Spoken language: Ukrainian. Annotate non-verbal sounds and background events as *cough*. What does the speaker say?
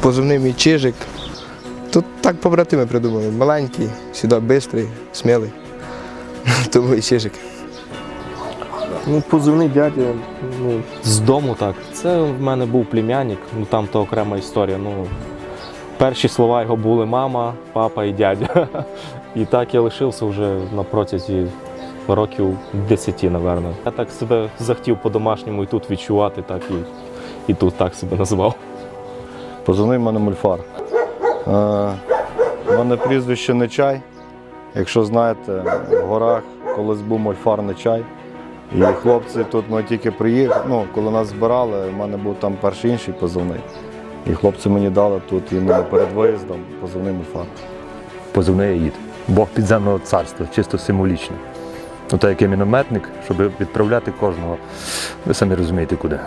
Позивний мій чижик. Тут так побратими придумали. Маленький, сюди швидкий, смілий. *laughs* Тому і чижик. Ну, позивний дядя, ну, З дому так. Це в мене був племянник, ну там то окрема історія. Ну, перші слова його були мама, папа і дядя. *laughs* І так я лишився вже на протязі років 10, напевно. Я так себе захотів по-домашньому і тут відчувати, так і, і тут так себе назвав. Позивний в мене мульфар. Е, У мене прізвище Нечай. Якщо знаєте, в горах колись був мольфар Нечай. І хлопці тут ми тільки приїхали, ну, коли нас збирали, в мене був там перший інший позивний. І хлопці мені дали тут іменно перед виїздом позивний мульфар. позивний Аїд. Бог підземного царства, чисто символічно. Ну, так як я мінометник, щоб відправляти кожного, ви самі розумієте куди.